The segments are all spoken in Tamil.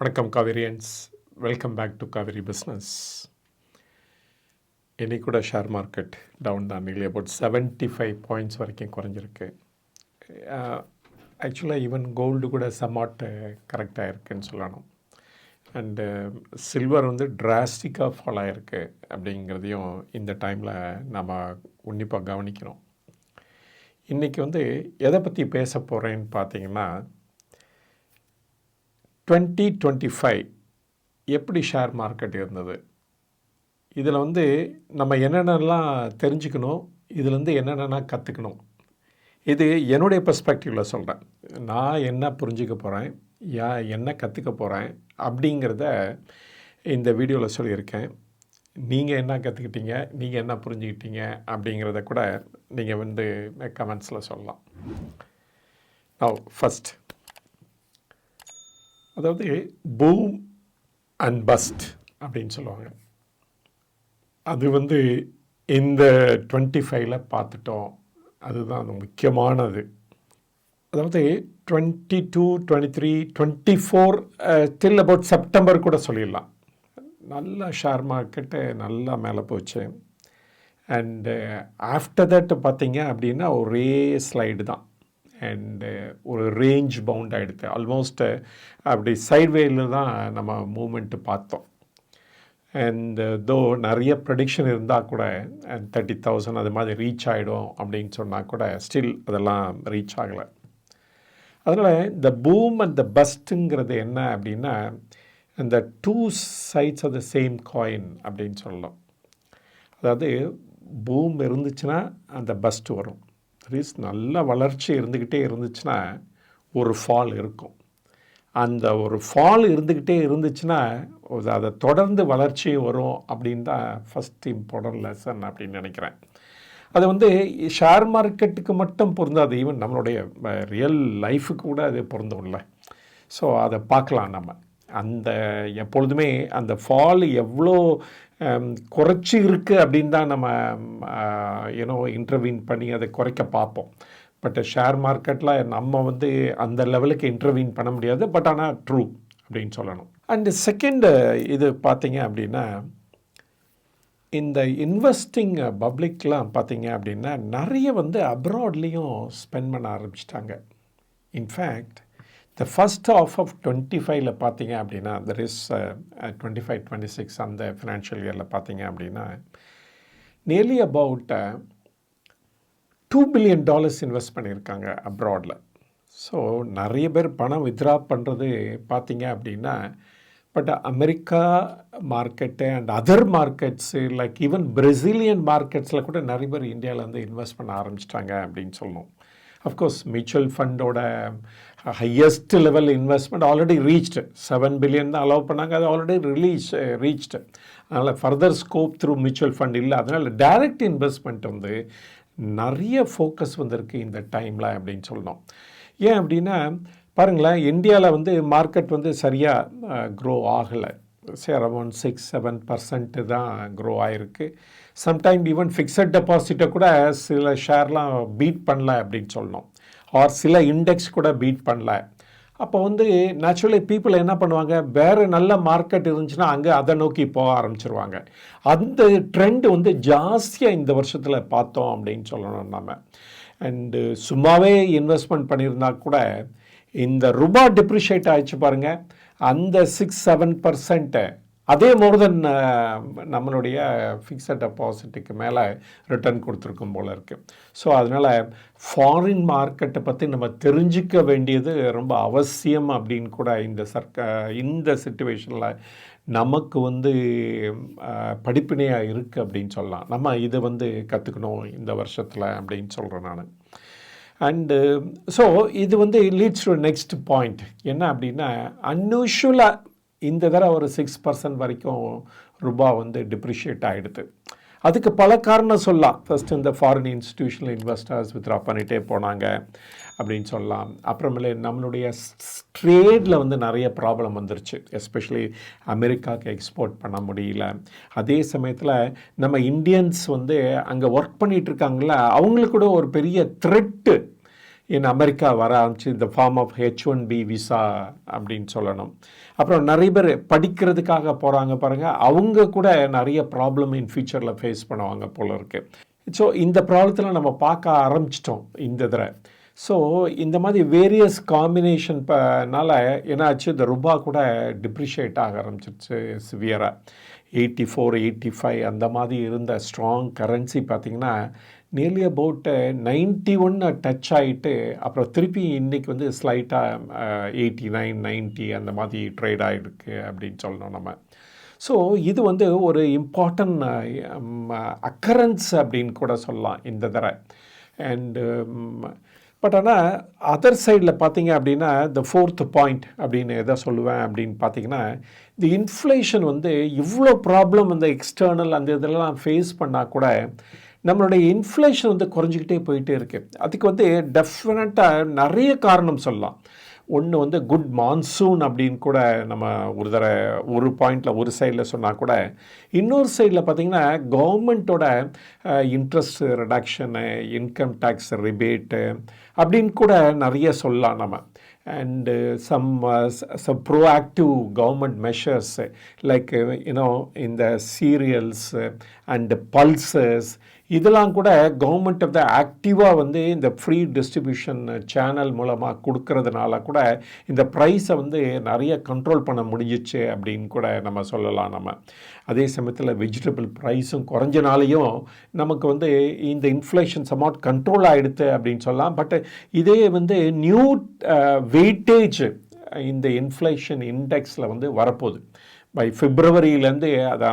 வணக்கம் Kaverians. Welcome back to Kaveri business இன்னைக்கு கூட ஷேர் மார்க்கெட் டவுன் தான். நிலை அபவுட் செவன்ட்டி ஃபைவ் பாயிண்ட்ஸ் வரைக்கும் குறைஞ்சிருக்கு. ஆக்சுவலாக ஈவன் கோல்டு கூட சமாட் கரெக்டாக இருக்குன்னு சொல்லணும். அண்டு சில்வர் uh, வந்து டிராஸ்டிக்காக ஃபால் ஆகிருக்கு அப்படிங்கிறதையும் இந்த டைமில் நம்ம உன்னிப்பாக கவனிக்கிறோம் இன்றைக்கி வந்து எதை பற்றி பேச போகிறேன்னு பார்த்தீங்கன்னா டுவெண்ட்டி டுவெண்ட்டி ஃபைவ் எப்படி ஷேர் மார்க்கெட் இருந்தது? இதில் வந்து நம்ம என்னென்னலாம் தெரிஞ்சுக்கணும் இதுலேருந்து என்னென்னலாம் கற்றுக்கணும் இது என்னுடைய பெர்ஸ்பெக்டிவில் சொல்கிறேன் நான் என்ன புரிஞ்சிக்க போகிறேன் யா என்ன கற்றுக்க போகிறேன் அப்படிங்கிறத இந்த வீடியோவில் சொல்லியிருக்கேன். நீங்கள் என்ன கற்றுக்கிட்டீங்க நீங்கள் என்ன புரிஞ்சுக்கிட்டீங்க அப்படிங்கிறத கூட நீங்கள் வந்து கமெண்ட்ஸில் சொல்லலாம். நோ ஃபஸ்ட் அதாவது பூம் அண்ட் பஸ்ட் அப்படின்னு சொல்லுவாங்க. அது வந்து இந்த டுவெண்ட்டி ஃபைவ்ல பார்த்துட்டோம். அதுதான் அது முக்கியமானது. அதாவது twenty two twenty three twenty four till about September கூட சொல்லிடலாம். நல்லா ஷேர் மார்க்கெட்டு நல்லா மேலே போச்சு. அண்டு ஆஃப்டர் தட் பார்த்தீங்க அப்படின்னா ஒரே ஸ்லைடு தான். அண்டு uh, ஒரு ரேஞ்ச் பவுண்ட் ஆகிடுது ஆல்மோஸ்ட்டு அப்படி சைட்வேயில் தான் நம்ம மூமெண்ட்டு பார்த்தோம். அண்ட் தோ uh, நிறைய ப்ரடிக்ஷன் இருந்தால் கூட தேர்ட்டி தௌசண்ட் அது மாதிரி ரீச் ஆகிடும் அப்படின்னு சொன்னால் கூட ஸ்டில் அதெல்லாம் ரீச் ஆகலை. அதனால் இந்த பூம் அண்ட் த பஸ்ட்டுங்கிறது என்ன அப்படின்னா இந்த two sides of the same coin அப்படின்னு சொல்லலாம். அதாவது பூம் இருந்துச்சுன்னா அந்த பஸ்ட் வரும். ரீஸ் நல்ல வளர்ச்சி இருந்துக்கிட்டே இருந்துச்சுன்னா ஒரு ஃபால் இருக்கும். அந்த ஒரு ஃபால் இருந்துக்கிட்டே இருந்துச்சுன்னா அதை தொடர்ந்து வளர்ச்சி வரும் அப்படின்னு தான் ஃபஸ்ட் இம்பார்ட்டன்ட் லெசன் அப்படின்னு நினைக்கிறேன். அது வந்து ஷேர் மார்க்கெட்டுக்கு மட்டும் பொருந்தாது ஈவன் நம்மளுடைய ரியல் லைஃபுக்கு கூட அது பொருந்தும்ல. ஸோ அதை பார்க்கலாம் நம்ம. அந்த எப்பொழுதுமே அந்த ஃபால் எவ்வளோ குறைச்சி இருக்குது அப்படின்னு தான் நம்ம ஏன்னோ இன்டர்வீன் பண்ணி அதை குறைக்க பார்ப்போம். பட் ஷேர் மார்க்கெட்டில் நம்ம வந்து அந்த லெவலுக்கு இன்டர்வீன் பண்ண முடியாது. பட் ஆனால் ட்ரூ அப்படின்னு சொல்லணும். அண்டு செகண்டு இது பார்த்தீங்க அப்படின்னா இந்த இன்வெஸ்டிங் பப்ளிக்லாம் பார்த்தீங்க அப்படின்னா நிறைய வந்து அப்ராட்லேயும் ஸ்பெண்ட் பண்ண ஆரம்பிச்சிட்டாங்க. In fact the first of off twenty ஃபைவ்ல பார்த்தீங்க அப்படின்னா there is twenty five twenty six அந்த ஃபினான்ஷியல் இயரில் பார்த்தீங்க அப்படின்னா nearly about two billion dollars invest பண்ணியிருக்காங்க அப்ராடில் ஸோ நிறைய பேர் பணம் வித்ரா பண்ணுறது பார்த்தீங்க அப்படின்னா but America market and other markets like even Brazilian மார்க்கெட்ஸில் கூட நிறைய பேர் இந்தியாவிலேருந்து இன்வெஸ்ட் பண்ண ஆரம்பிச்சிட்டாங்க அப்படின்னு சொல்லணும். Of course mutual ஃபண்டோட highest level investment already reached seven billion தான் அலோவ் பண்ணாங்க அது ஆல்ரெடி ரிலீஸ் ரீச்டு அதனால் further scope through mutual fund இல்லை. அதனால் டைரக்ட் இன்வெஸ்ட்மெண்ட் வந்து நிறைய ஃபோக்கஸ் வந்திருக்கு இந்த டைமில் அப்படின்னு சொல்லணும். ஏன் அப்படின்னா பாருங்களேன் இந்தியாவில் வந்து மார்க்கெட் வந்து சரியாக க்ரோ ஆகலை. சரி அரௌண்ட் சிக்ஸ் செவன் பர்சன்ட்டு தான் க்ரோ ஆகிருக்கு சம்டைம் ஈவன் ஃபிக்ஸட் டெபாசிட்டை கூட சில ஷேர்லாம் பீட் பண்ணல அப்படின்னு சொல்லணும். ஆர் சில இண்டெக்ஸ் கூட பீட் பண்ணல. அப்போ வந்து நேச்சுரலி பீப்புள் என்ன பண்ணுவாங்க? வேறு நல்ல மார்க்கெட் இருந்துச்சுன்னா அங்கே அதை நோக்கி போக ஆரம்பிச்சிருவாங்க. அந்த ட்ரெண்ட் வந்து ஜாஸ்தியாக இந்த வருஷத்தில் பார்த்தோம் அப்படின்னு சொல்லணும் நம்ம. அண்டு சும்மாவே இன்வெஸ்ட்மெண்ட் பண்ணியிருந்தா கூட இந்த ரூபா டிப்ரிஷியேட் ஆயிடுச்சு பாருங்கள் அந்த சிக்ஸ் செவன் பர்சன்ட்டை அதே மோர் தென் நம்மளுடைய ஃபிக்ஸட் டெபாசிட்டுக்கு மேலே ரிட்டர்ன் கொடுத்துருக்கும் போல் இருக்குது ஸோ அதனால் ஃபாரின் மார்க்கெட்டை பற்றி நம்ம தெரிஞ்சிக்க வேண்டியது ரொம்ப அவசியம் அப்படின்னு கூட இந்த சர்க்க இந்த சுச்சுவேஷனில் நமக்கு வந்து படிப்பினையாக இருக்குது அப்படின்னு சொல்லலாம். நம்ம இதை வந்து கற்றுக்கணும் இந்த வருஷத்தில் அப்படின்னு சொல்கிறேன் நான். அண்டு ஸோ இது வந்து லீட்ஸ் டு நெக்ஸ்ட் பாயிண்ட் என்ன அப்படின்னா அன்யூஷுவலாக இந்த தடவை ஒரு சிக்ஸ் பர்சன்ட் வரைக்கும் ரூபா வந்து டிப்ரிஷியேட் ஆகிடுது அதுக்கு பல காரணம் சொல்லலாம். ஃபஸ்ட்டு இந்த ஃபாரின் இன்ஸ்டிடியூஷனல் இன்வெஸ்டர்ஸ் வித்ரா பண்ணிகிட்டே போனாங்க அப்படின்னு சொல்லலாம். அப்புறமேலே நம்மளுடைய ட்ரேடில் வந்து நிறைய ப்ராப்ளம் வந்துருச்சு. எஸ்பெஷலி அமெரிக்காவுக்கு எக்ஸ்போர்ட் பண்ண முடியல. அதே சமயத்தில் நம்ம இந்தியன்ஸ் வந்து அங்கே ஒர்க் பண்ணிகிட்டு இருக்காங்கள அவங்களுக்கு கூட ஒரு பெரிய த்ரெட்டு இன் அமெரிக்கா வர ஆரம்பிச்சு இந்த form of H one B visa அப்படின்னு சொல்லணும். அப்புறம் நிறைய பேர் படிக்கிறதுக்காக போகிறாங்க பாருங்கள் அவங்க கூட நிறைய ப்ராப்ளம் இன் ஃபியூச்சரில் ஃபேஸ் பண்ணுவாங்க போல இருக்குது ஸோ இந்த ப்ராப்ளத்தில் நம்ம பார்க்க ஆரம்பிச்சிட்டோம் இந்த தடவை. ஸோ இந்த மாதிரி வேரியஸ் காம்பினேஷன் பனால என்னாச்சு இந்த ரூபா கூட டிப்ரிஷியேட் ஆக ஆரம்பிச்சிருச்சு சிவியராக எயிட்டி ஃபோர் எயிட்டி ஃபைவ் அந்த மாதிரி இருந்த ஸ்ட்ராங் கரன்சி பார்த்திங்கன்னா nearly about ninety one touch ஆகிட்டு அப்புறம் திருப்பி இன்றைக்கி வந்து ஸ்லைட்டாக எயிட்டி நைன் நைன்ட்டி அந்த மாதிரி ட்ரேட் ஆகிருக்கு அப்படின்னு சொல்லணும் நம்ம. ஸோ இது வந்து ஒரு இம்பார்ட்டன்ட் அக்கரன்ஸ் அப்படின்னு கூட சொல்லலாம் இந்த தடவை. அண்டு பட் ஆனால் அதர் சைடில் பார்த்தீங்க அப்படின்னா த ஃபோர்த் பாயிண்ட் அப்படின்னு எதை சொல்லுவேன் அப்படின்னு பார்த்தீங்கன்னா இந்த இன்ஃப்ளேஷன் வந்து இவ்வளோ ப்ராப்ளம் இந்த எக்ஸ்டர்னல் அந்த இதெல்லாம் ஃபேஸ் பண்ணால் கூட நம்மளுடைய இன்ஃப்ளேஷன் வந்து குறைஞ்சிக்கிட்டே போயிட்டே இருக்குது அதுக்கு வந்து டெஃபினட்டாக நிறைய காரணம் சொல்லலாம். ஒன்று வந்து குட் மான்சூன் அப்படின்னு கூட நம்ம ஒரு தர ஒரு பாயிண்டில் ஒரு சைடில் சொன்னால் கூட இன்னொரு சைடில் பார்த்திங்கன்னா கவர்மெண்ட்டோட interest reduction income tax rebate அப்படின்னு கூட நிறைய சொல்லலாம் நம்ம. And some some proactive government measures like you know இந்த சீரியல்ஸ் அண்டு பல்சஸ் இதெல்லாம் கூட கவர்மெண்ட் ஆஃப் த ஆக்டிவாக வந்து இந்த ஃப்ரீ டிஸ்ட்ரிபியூஷன் சேனல் மூலமாக கொடுக்கறதுனால கூட இந்த ப்ரைஸை வந்து நிறைய கண்ட்ரோல் பண்ண முடிஞ்சிச்சு அப்படின்னு கூட நம்ம சொல்லலாம் நம்ம. அதே சமயத்தில் வெஜிடபிள் ப்ரைஸும் குறைஞ்சனாலையும் நமக்கு வந்து இந்த இன்ஃப்ளேஷன் சமாட் கண்ட்ரோல் ஆகிடுது அப்படின்னு சொல்லலாம். பட் இதே வந்து நியூ வெயிட்டேஜ் uh, இந்த இன்ஃப்ளேஷன் இண்டெக்ஸில் வந்து வரப்போகுது. பை பிப்ரவரியிலேருந்து அதை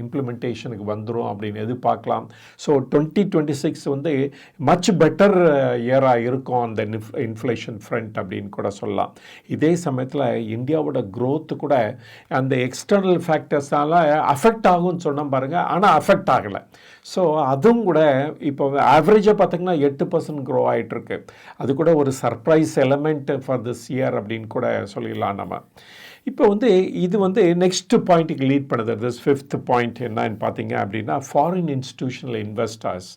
இம்ப்ளிமெண்டேஷனுக்கு um, வந்துடும் அப்படின்னு எதிர்பார்க்கலாம். ஸோ டுவெண்ட்டி டுவெண்ட்டி சிக்ஸ் வந்து மச் பெட்டர் இயராக இருக்கும் அந்த இன்ஃப்ளேஷன் ஃப்ரண்ட் அப்படின்னு கூட சொல்லலாம். இதே சமயத்தில் இந்தியாவோட க்ரோத்து கூட அந்த எக்ஸ்டர்னல் ஃபேக்டர்ஸால் அஃபெக்ட் ஆகும்னு சொன்னால் பாருங்கள் ஆனால் அஃபெக்ட் ஆகலை. ஸோ அதுவும் கூட இப்போ ஆவரேஜாக பார்த்திங்கன்னா எட்டு பர்சன்ட் க்ரோ ஆகிட்டுருக்கு அது கூட ஒரு surprise element for this year அப்படின்னு கூட சொல்லிடலாம் நம்ம. இப்போ வந்து இது வந்து நெக்ஸ்ட் பாயிண்ட்டுக்கு லீட் பண்ணுது. திஸ் ஃபிஃப்த் பாயிண்ட் என்னன்னு பார்த்தீங்க அப்படின்னா ஃபாரின் இன்ஸ்டிடியூஷனல் இன்வெஸ்டர்ஸ்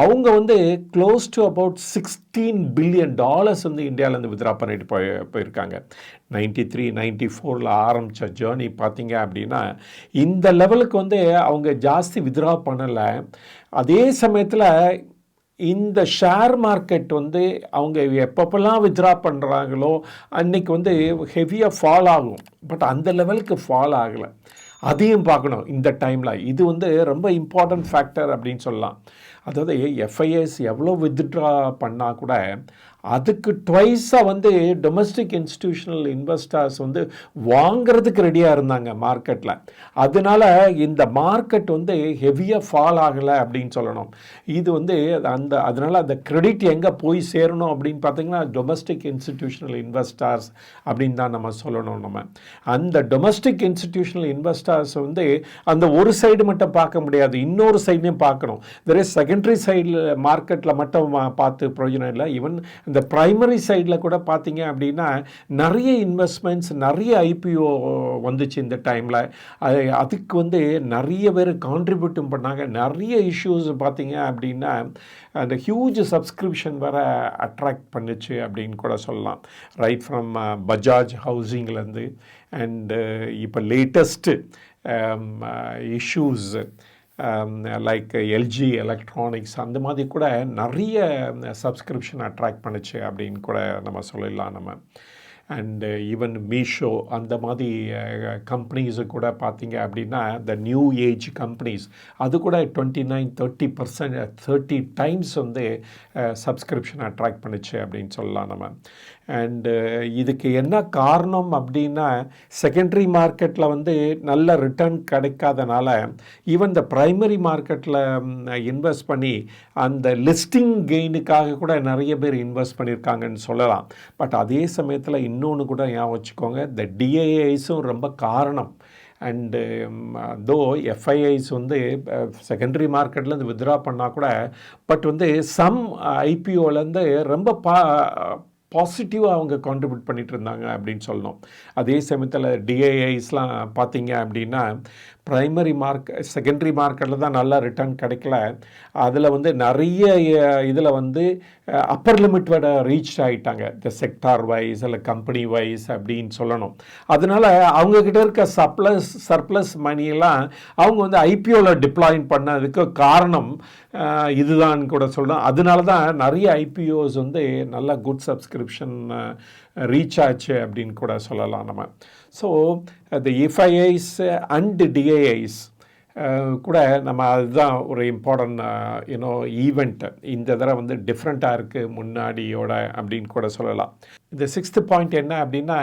அவங்க வந்து close to about sixteen billion dollars வந்து இந்தியாவிலேருந்து வித்ரா பண்ணிட்டு போய் போயிருக்காங்க. நைன்டி த்ரீ நைன்டி ஃபோரில் ஆரம்பித்த ஜேர்னி பார்த்தீங்க அப்படின்னா இந்த லெவலுக்கு வந்து அவங்க ஜாஸ்தி வித்ரா பண்ணலை. அதே சமயத்தில் இந்த ஷேர் மார்க்கெட் வந்து அவங்க எப்பப்பெல்லாம் வித்ரா பண்ணுறாங்களோ அன்றைக்கி வந்து ஹெவியாக ஃபால் ஆகும். பட் அந்த லெவலுக்கு ஃபால் ஆகலை. அதையும் பார்க்கணும் இந்த டைமில் இது வந்து ரொம்ப இம்பார்ட்டன்ட் ஃபேக்டர் அப்படின்னு சொல்லலாம். அதாவது எஃப்ஐஎஸ் எவ்வளோ வித்ட்ரா பண்ணால் கூட அதுக்கு ட்வைஸாக வந்து டொமஸ்டிக் இன்ஸ்டிடியூஷனல் இன்வெஸ்டர்ஸ் வந்து வாங்கிறதுக்கு ரெடியாக இருந்தாங்க மார்க்கெட்டில் அதனால் இந்த மார்க்கெட் வந்து ஹெவியாக ஃபால் ஆகலை அப்படின்னு சொல்லணும். இது வந்து அந்த அதனால் அந்த கிரெடிட் எங்கே போய் சேரணும் அப்படின்னு பார்த்தீங்கன்னா டொமஸ்டிக் இன்ஸ்டிடியூஷனல் இன்வெஸ்டர்ஸ் அப்படின்னு தான் நம்ம சொல்லணும் நம்ம. அந்த டொமஸ்டிக் இன்ஸ்டிடியூஷனல் இன்வெஸ்டர்ஸ் வந்து அந்த ஒரு சைடு மட்டும் பார்க்க முடியாது இன்னொரு சைட்லையும் பார்க்கணும். தெர் இஸ் செகண்டரி சைடில் மார்க்கெட்டில் மட்டும் பார்த்து பிரயோஜனம் இல்லை. ஈவன் இந்த ப்ரைமரி சைடில் கூட பார்த்தீங்க அப்படின்னா நிறைய இன்வெஸ்ட்மெண்ட்ஸ் நிறைய ஐபிஓ வந்துச்சு இந்த டைமில் அது அதுக்கு வந்து நிறைய பேர் கான்ட்ரிபியூட்டும் பண்ணாங்க. நிறைய இஷ்யூஸ் பார்த்தீங்க அப்படின்னா அந்த ஹியூஜ் சப்ஸ்கிரிப்ஷன் வர அட்ராக்ட் பண்ணுச்சு அப்படின்னு கூட சொல்லலாம். ரைட் ஃப்ரம் பஜாஜ் ஹவுசிங்லேருந்து அண்டு இப்போ latest issues like LG electronics அந்த மாதிரி கூட நிறைய um, சப்ஸ்கிரிப்ஷன் அட்ராக்ட் பண்ணுச்சு அப்படின்னு கூட நம்ம சொல்லிடலாம் நம்ம. அண்டு ஈவன் மீஷோ அந்த மாதிரி uh, கம்பெனிஸு கூட பார்த்தீங்க அப்படின்னா த நியூ ஏஜ் கம்பெனிஸ் அது கூட twenty nine thirty percent thirty times வந்து uh, சப்ஸ்கிரிப்ஷன் அட்ராக்ட் பண்ணுச்சு அப்படின்னு சொல்லலாம் நம்ம. அண்டு uh, இதுக்கு என்ன காரணம் அப்படின்னா செகண்டரி மார்க்கெட்டில் வந்து நல்ல ரிட்டர்ன் கிடைக்காதனால ஈவன் இந்த ப்ரைமரி மார்க்கெட்டில் இன்வெஸ்ட் பண்ணி அந்த லிஸ்டிங் கெயினுக்காக கூட நிறைய பேர் இன்வெஸ்ட் பண்ணியிருக்காங்கன்னு சொல்லலாம். பட் அதே சமயத்தில் இன்னொன்று கூட ஞாபகம் வச்சுக்கோங்க இந்த டிஏஐஸும் ரொம்ப காரணம். அண்டு தோ எஃப்ஐஐஸ் வந்து செகண்டரி மார்க்கெட்லேருந்து வித்ரா பண்ணால் கூட பட் வந்து சம் ஐபிஓலேருந்து ரொம்ப பா பாசிட்டிவாக அவங்க கான்ட்ரிபியூட் பண்ணிகிட்டு இருந்தாங்க அப்படின்னு சொல்லணும். அதே சமயத்தில் டிஏஐஸ்லாம் பார்த்தீங்க அப்படின்னா ப்ரைமரி மார்க் செகண்டரி மார்க்கெட்டில் தான் நல்லா ரிட்டர்ன் கிடைக்கல. அதில் வந்து நிறைய இதில் வந்து அப்பர் லிமிட் விட ரீச் ஆகிட்டாங்க இந்த செக்டார் வைஸ் இல்லை கம்பெனி வைஸ் அப்படின்னு சொல்லணும். அதனால் அவங்கக்கிட்ட இருக்க சப்ளஸ் சர்ப்ளஸ் மணியெல்லாம் அவங்க வந்து ஐபிஓவில் டிப்ளாயின் பண்ணதுக்கு காரணம் இதுதான் கூட சொல்லணும். அதனால தான் நிறைய ஐபிஓஸ் வந்து நல்லா குட் சப்ஸ்கிரிப்ஷன் ரீச் ஆச்சு அப்படின்னு கூட சொல்லலாம் நம்ம. So the FIIs and DIIs கூட நம்ம அதுதான் ஒரு இம்பார்ட்டன்ட் யூனோ ஈவெண்ட்டு இந்த தடவை வந்து டிஃப்ரெண்ட்டாக இருக்குது முன்னாடியோட அப்படின்னு கூட சொல்லலாம். இந்த சிக்ஸ்த்து பாயிண்ட் என்ன அப்படின்னா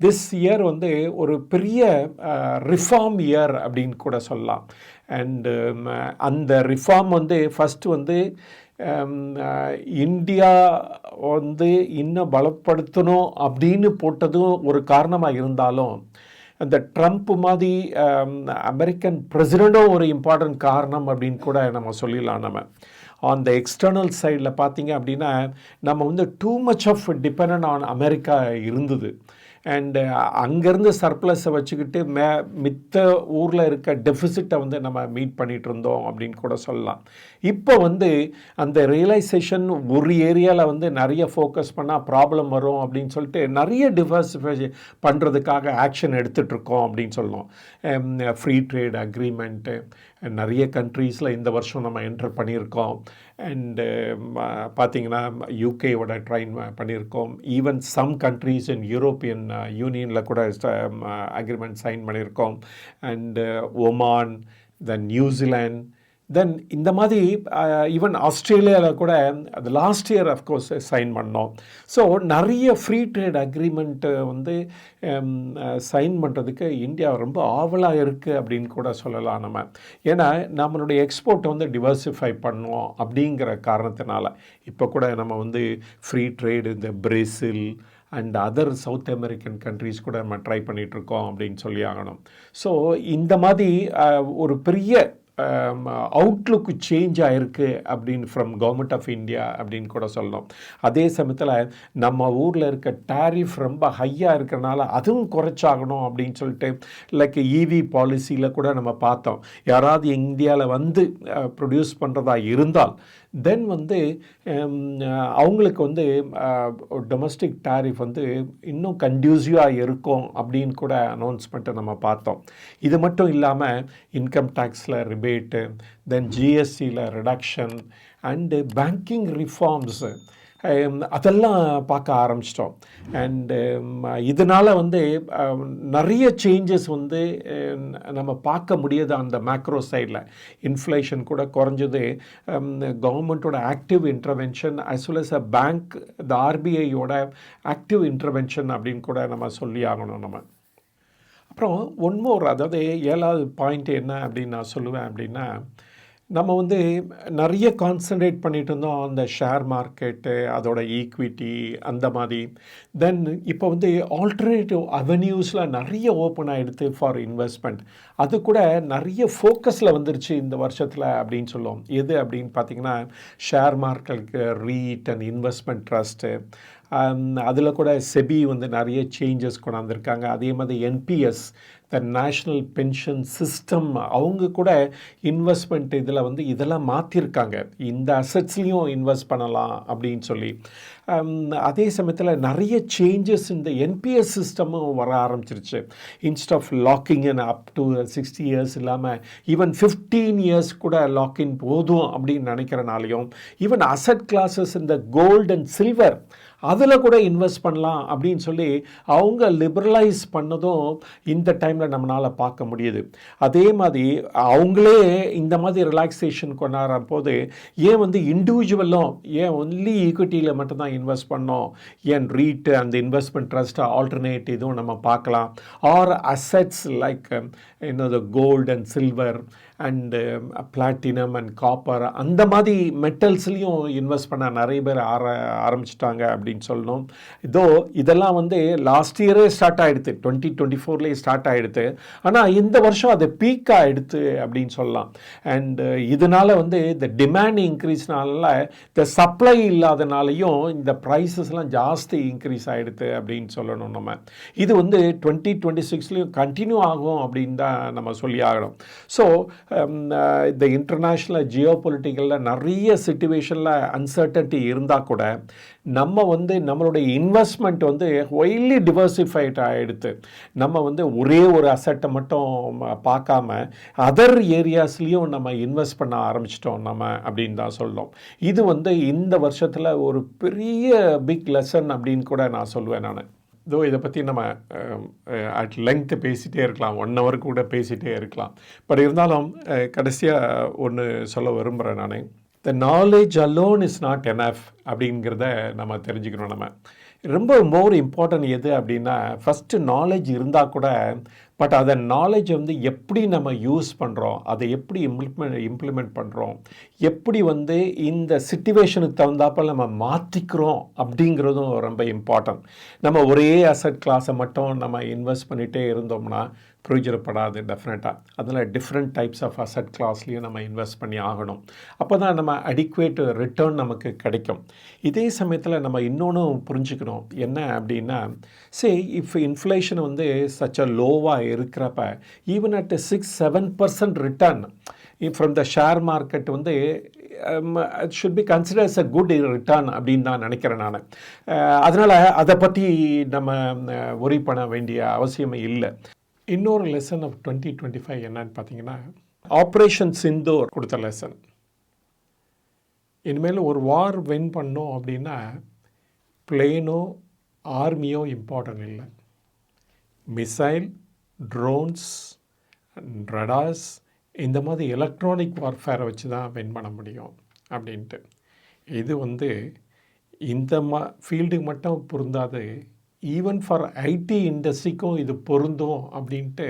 திஸ் இயர் வந்து ஒரு பெரிய uh, ரிஃபார்ம் இயர் அப்படின்னு கூட சொல்லலாம். அண்டு um, அந்த ரிஃபார்ம் வந்து ஃபஸ்ட்டு வந்து Um, uh, இந்தியா வந்து இன்னும் பலப்படுத்தணும் அப்படின்னு போட்டதும் ஒரு காரணமாக இருந்தாலும் அந்த ட்ரம்ப் மாதிரி um, அமெரிக்கன் பிரசிடெண்ட்டும் ஒரு இம்பார்ட்டன்ட் காரணம் அப்படின்னு கூட நம்ம சொல்லிடலாம் நம்ம. ஆன் த எக்ஸ்டர்னல் சைடில் பார்த்தீங்க அப்படின்னா நம்ம வந்து too much of depend on America இருந்தது. அண்டு uh, அங்கேருந்து சர்ப்ளஸை வச்சுக்கிட்டு மே மித்த ஊரில் இருக்க டெஃபிசிட்டை வந்து நம்ம மீட் பண்ணிகிட்டு இருந்தோம் அப்படின்னு கூட சொல்லலாம். இப்போ வந்து அந்த ரியலைசேஷன் ஒரு ஏரியாவில் வந்து நிறைய ஃபோக்கஸ் பண்ணால் ப்ராப்ளம் வரும் அப்படின்னு சொல்லிட்டு நிறைய டிவர்சிஃபை பண்ணுறதுக்காக ஆக்ஷன் எடுத்துகிட்ருக்கோம் அப்படின்னு சொல்லணும். ஃப்ரீ ட்ரேட் அக்ரிமெண்ட்டு நிறைய கண்ட்ரீஸில் இந்த வருஷம் நம்ம என்டர் பண்ணியிருக்கோம். அண்டு பார்த்திங்கன்னா யூகேவோட ட்ரைன் பண்ணியிருக்கோம். Even some countries in European யூனியனில் கூட அக்ரிமெண்ட் சைன் பண்ணியிருக்கோம். And Oman then New Zealand then இந்த மாதிரி ஈவன் ஆஸ்திரேலியாவில் கூட அது last year of course sign பண்ணோம். ஸோ நிறைய ஃப்ரீ ட்ரேட் அக்ரிமெண்ட்டு வந்து சைன் பண்ணுறதுக்கு இந்தியா ரொம்ப ஆவலாக இருக்குது அப்படின்னு கூட சொல்லலாம் நம்ம. ஏன்னா நம்மளுடைய எக்ஸ்போர்ட்டை வந்து டிவர்சிஃபை பண்ணோம் அப்படிங்கிற காரணத்தினால. இப்போ கூட நம்ம வந்து ஃப்ரீ ட்ரேடு இந்த Brazil and other South American countries கூட நம்ம ட்ரை பண்ணிகிட்ருக்கோம் அப்படின்னு சொல்லி ஆகணும். ஸோ இந்த மாதிரி ஒரு பெரிய அவுட்லுக்கு சேஞ்ச் ஆகிருக்கு அப்படின்னு ஃப்ரம் கவர்மெண்ட் ஆஃப் இந்தியா அப்படின்னு கூட சொல்லணும். அதே சமயத்தில் நம்ம ஊரில் இருக்க டேரிஃப் ரொம்ப ஹையாக இருக்கிறனால அதுவும் குறைச்சாகணும் அப்படின்னு சொல்லிட்டு லைக் இவி பாலிசியில் கூட நம்ம பார்த்தோம். யாராவது இந்தியாவில் வந்து uh, ப்ரொடியூஸ் பண்ணுறதா இருந்தால் தென் வந்து um, uh, அவங்களுக்கு வந்து uh, டொமஸ்டிக் டேரிஃப் வந்து இன்னும் கண்டியூசிவாக இருக்கும் அப்படின்னு கூட அனௌன்ஸ்மெண்ட்டை நம்ம பார்த்தோம். இது மட்டும் இல்லாமல் இன்கம் டேக்ஸில் rebate, தென் ஜிஎஸ்டியில் ரிடக்ஷன் அண்டு பேங்கிங் ரிஃபார்ம்ஸு அதெல்லாம் பார்க்க ஆரம்பிச்சிட்டோம். அண்டு um, இதனால் வந்து um, நிறைய சேஞ்சஸ் வந்து um, நம்ம பார்க்க முடியாது அந்த மேக்ரோ சைடில் இன்ஃப்ளேஷன் கூட குறைஞ்சது. கவர்மெண்ட்டோட active intervention as well as a bank the ஆர்பிஐயோட active intervention அப்படின்னு கூட நம்ம சொல்லி ஆகணும் நம்ம. அப்புறம் ஒன்மோர் அதாவது ஏழாவது பாயிண்ட் என்ன அப்படின்னு நான் சொல்லுவேன் அப்படின்னா நம்ம வந்து நிறைய கான்சன்ட்ரேட் பண்ணிட்டு இருந்தோம். அந்த ஷேர் மார்க்கெட்டு அதோட ஈக்விட்டி அந்த மாதிரி. தென் இப்போ வந்து ஆல்டர்னேட்டிவ் அவென்யூஸில் நிறைய ஓப்பன் ஆகிடுது ஃபார் இன்வெஸ்ட்மெண்ட் அது கூட நிறைய ஃபோக்கஸில் வந்துருச்சு இந்த வருஷத்தில் அப்படின்னு சொல்லுவோம். எது அப்படின்னு பார்த்தீங்கன்னா ஷேர் மார்க்கெட்டுக்கு ரீட் அண்ட் இன்வெஸ்ட்மெண்ட் ட்ரஸ்ட்டு அதில் கூட செபி வந்து நிறைய சேஞ்சஸ் கொண்டாந்துருக்காங்க. அதே மாதிரி NPS the national pension system அவங்க கூட இன்வெஸ்ட்மெண்ட் இதில் வந்து இதெல்லாம் மாற்றிருக்காங்க இந்த அசட்ஸ்லேயும் இன்வெஸ்ட் பண்ணலாம் அப்படின்னு சொல்லி. அதே சமயத்தில் நிறைய சேஞ்சஸ் இந்த என்பிஎஸ் சிஸ்டமும் வர ஆரம்பிச்சிருச்சு. Instead of locking in up to sixty years இல்லாமல் ஈவன் ஃபிஃப்டீன் இயர்ஸ் கூட லாக்இன் போதும் அப்படின்னு நினைக்கிறனாலையும் ஈவன் அசட் கிளாஸஸ் இந்த கோல்டு அண்ட் சில்வர் அதில் கூட இன்வெஸ்ட் பண்ணலாம் அப்படின்னு சொல்லி அவங்க லிபரலைஸ் பண்ணதும் இந்த டைமில் நம்மளால் பார்க்க முடியுது. அதே மாதிரி அவங்களே இந்த மாதிரி ரிலாக்ஸேஷன் கொண்டாடுற போது ஏன் வந்து இண்டிவிஜுவலும் ஏன் ஒன்லி ஈக்விட்டியில் மட்டும்தான் இன்வெஸ்ட் பண்ணோம்? ஏன் ரீட்டு அந்த இன்வெஸ்ட்மெண்ட் ட்ரஸ்ட் ஆல்டர்னேட் இதுவும் நம்ம பார்க்கலாம்? ஆர் அசட்ஸ் லைக் என்னது gold and silver and platinum and copper அந்த மாதிரி மெட்டல்ஸ்லேயும் இன்வெஸ்ட் பண்ண நிறைய பேர் ஆர ஆரம்பிச்சிட்டாங்க அப்படின்னு சொல்லணும். இதோ இதெல்லாம் வந்து லாஸ்ட் இயரே ஸ்டார்ட் ஆகிடுது டுவெண்ட்டி டுவெண்ட்டி ஃபோர்லேயே ஸ்டார்ட் ஆகிடுது ஆனால் இந்த வருஷம் அது பீக் ஆகிடுது அப்படின்னு சொல்லலாம். அண்டு uh, இதனால் வந்து இந்த டிமாண்ட் இன்க்ரீஸ்னால இந்த சப்ளை இல்லாதனாலையும் இந்த ப்ரைஸஸ்லாம் ஜாஸ்தி இன்க்ரீஸ் ஆகிடுது அப்படின்னு சொல்லணும் நம்ம. இது வந்து டுவெண்ட்டி டுவெண்ட்டி சிக்ஸ்லேயும் கண்டினியூ ஆகும் அப்படின்னு தான் நம்ம சொல்லி ஆகணும். ஸோ இந்த இன்டர்நேஷ்னல் ஜியோ பொலிட்டிக்கலில் நிறைய சுச்சுவேஷனில் அன்சர்டன்ட்டி இருந்தால் கூட நம்ம வந்து நம்மளுடைய இன்வெஸ்ட்மெண்ட் வந்து ஒய்லி டிவர்சிஃபைட் ஆகிடுது நம்ம வந்து ஒரே ஒரு அசட்டை மட்டும் பார்க்காம அதர் ஏரியாஸ்லேயும் நம்ம இன்வெஸ்ட் பண்ண ஆரம்பிச்சிட்டோம் நம்ம அப்படின்னு தான் சொல்லணும் இது வந்து இந்த வருஷத்தில் ஒரு பெரிய பிக் லெசன் அப்படின்னு கூட நான் சொல்லுவேன் நான். தோ இதை பற்றி நம்ம அட் லெங்க்த்து பேசிகிட்டே இருக்கலாம். ஒன் ஹவர் கூட பேசிகிட்டே இருக்கலாம். பட் இருந்தாலும் கடைசியாக ஒன்று சொல்ல விரும்புகிறேன் நான். The knowledge alone is not enough அப்படிங்கிறத நம்ம தெரிஞ்சுக்கணும் நம்ம. ரொம்ப மோர் இம்பார்ட்டன்ட் எது அப்படின்னா ஃபஸ்ட்டு நாலேஜ் இருந்தால் கூட பட் அதை நாலேஜ் வந்து எப்படி நம்ம யூஸ் பண்ணுறோம் அதை எப்படி இம்ப்ளிமெண்ட் இம்ப்ளிமெண்ட் பண்ணுறோம் எப்படி வந்து இந்த சுச்சுவேஷனுக்கு தகுந்தாப்பில் நம்ம மாற்றிக்கிறோம் அப்படிங்கிறதும் ரொம்ப இம்பார்ட்டன்ட் நம்ம ஒரே அசட் கிளாஸை மட்டும் நம்ம இன்வெஸ்ட் பண்ணிகிட்டே இருந்தோம்னா பிரயோஜனப்படாது டெஃபினட்டாக அதில் டிஃப்ரெண்ட் டைப்ஸ் ஆஃப் அசட் கிளாஸ்லேயும் நம்ம இன்வெஸ்ட் பண்ணி ஆகணும். அப்போ தான் நம்ம அடிக்குவேட் ரிட்டர்ன் நமக்கு கிடைக்கும். இதே சமயத்தில் நம்ம இன்னொன்று புரிஞ்சுக்கணும். என்ன அப்படின்னா சே இஃப் இன்ஃப்ளேஷன் வந்து சச் அ லோவாக இருக்கிறப்ப even at six seven percent return from the share market வந்து it should be considers a good return அப்படின்னு தான் நினைக்கிறேன் நான். அதனால் அதை பற்றி நம்ம ஒரி பண்ண வேண்டிய அவசியமே இல்லை. இன்னொரு lesson of twenty twenty five என்னன்னு பார்த்தீங்கன்னா ஆப்ரேஷன் சிந்தோர் கொடுத்த லெசன் இனிமேல் ஒரு வார் வின் பண்ணோம் அப்படின்னா பிளேனோ ஆர்மியோ இம்பார்ட்டன்ட் இல்லை. மிசைல் ட்ரோன்ஸ் ரடார்ஸ் இந்த மாதிரி எலக்ட்ரானிக் வார்ஃபேரை வச்சு தான் வின் பண்ண முடியும் அப்படின்ட்டு. இது வந்து இந்த ம ஃபீல்டுக்கு மட்டும் பொருந்தாது ஈவன் ஃபார் ஐடி இண்டஸ்ட்ரிக்கும் இது பொருந்தும் அப்படின்ட்டு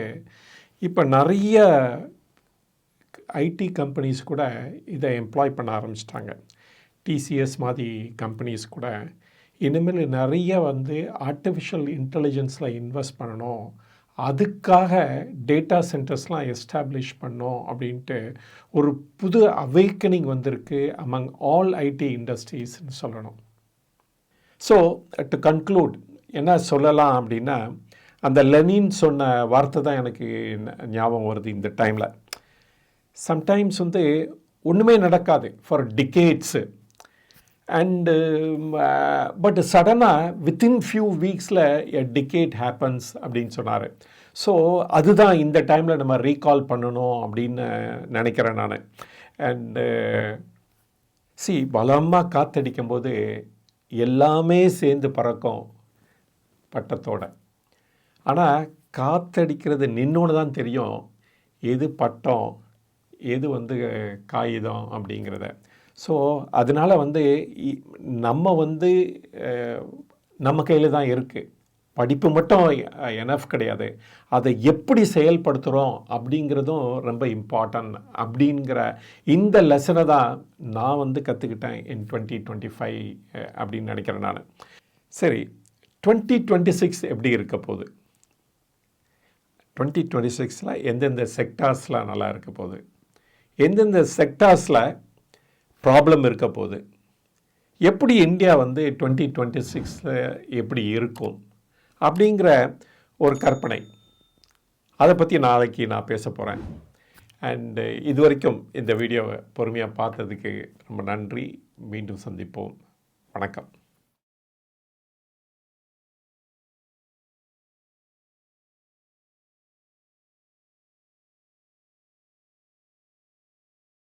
இப்போ நிறைய ஐடி கம்பெனிஸ் கூட இதை எம்ப்ளாய் பண்ண ஆரம்பிச்சிட்டாங்க. டிசிஎஸ் மாதிரி கம்பெனிஸ் கூட. இனிமேல் நிறைய வந்து ஆர்டிஃபிஷியல் இன்டெலிஜென்ஸில் இன்வெஸ்ட் பண்ணணும். அதுக்காக டேட்டா சென்டர்ஸ்லாம் எஸ்டாப்ளிஷ் பண்ணோம் அப்படின்ட்டு ஒரு புது அவேக்கனிங் வந்திருக்கு அமங் ஆல் ஐடி இண்டஸ்ட்ரீஸ்னு சொல்லணும். ஸோ டு கன்க்ளூட் என்ன சொல்லலாம் அப்படின்னா அந்த லெனின் சொன்ன வார்த்தை தான் எனக்கு ஞாபகம் வருது இந்த டைமில். சம்டைம்ஸ் வந்து ஒன்றுமே நடக்காது ஃபார் டிகேட்ஸு அண்டு பட் சடனாக வித்தின் ஃபியூ வீக்ஸில் எ டிகேட் ஹேப்பன்ஸ் அப்படின்னு சொன்னார். ஸோ அதுதான் இந்த டைமில் நம்ம ரீகால் பண்ணணும் அப்படின்னு நினைக்கிறேன் நான். அண்டு சி பலமாக காத்தடிக்கும் போது எல்லாமே சேர்ந்து பறக்கும். பட்டத்தோட. ஆனால் காத்தடிக்கிறது நின்னோன்னு தான் தெரியும். எது பட்டம் எது வந்து காகிதம் அப்படிங்கிறத. ஸோ அதனால் வந்து நம்ம வந்து நம்ம கையில் தான் இருக்குது படிப்பு மட்டும் எனஃப் கிடையாது. அதை எப்படி செயல்படுத்துகிறோம் அப்படிங்கிறதும் ரொம்ப இம்பார்ட்டன்ட் அப்படிங்கிற இந்த லெசனை தான் நான் வந்து கற்றுக்கிட்டேன் இன் டுவெண்ட்டி டுவெண்ட்டி ஃபைவ் அப்படின்னு நினைக்கிறேன் நான். சரி டுவெண்ட்டி டுவெண்ட்டி சிக்ஸ் எப்படி இருக்க போகுது? டுவெண்ட்டி டுவெண்ட்டி சிக்ஸில் எந்தெந்த செக்டார்ஸில் நல்லா இருக்க போகுது? எந்தெந்த செக்டார்ஸில் ப்ராப்ளம் இருக்க போகுது? எப்படி இந்தியா வந்து டுவெண்ட்டி டுவெண்ட்டி சிக்ஸில் எப்படி இருக்கும்? அப்படிங்கிற ஒரு கற்பனை. அதை பற்றி நாளைக்கு நான் பேச போகிறேன் அண்டு இது வரைக்கும் இந்த வீடியோவை பொறுமையாக பார்த்ததுக்கு ரொம்ப நன்றி. மீண்டும் சந்திப்போம். வணக்கம்.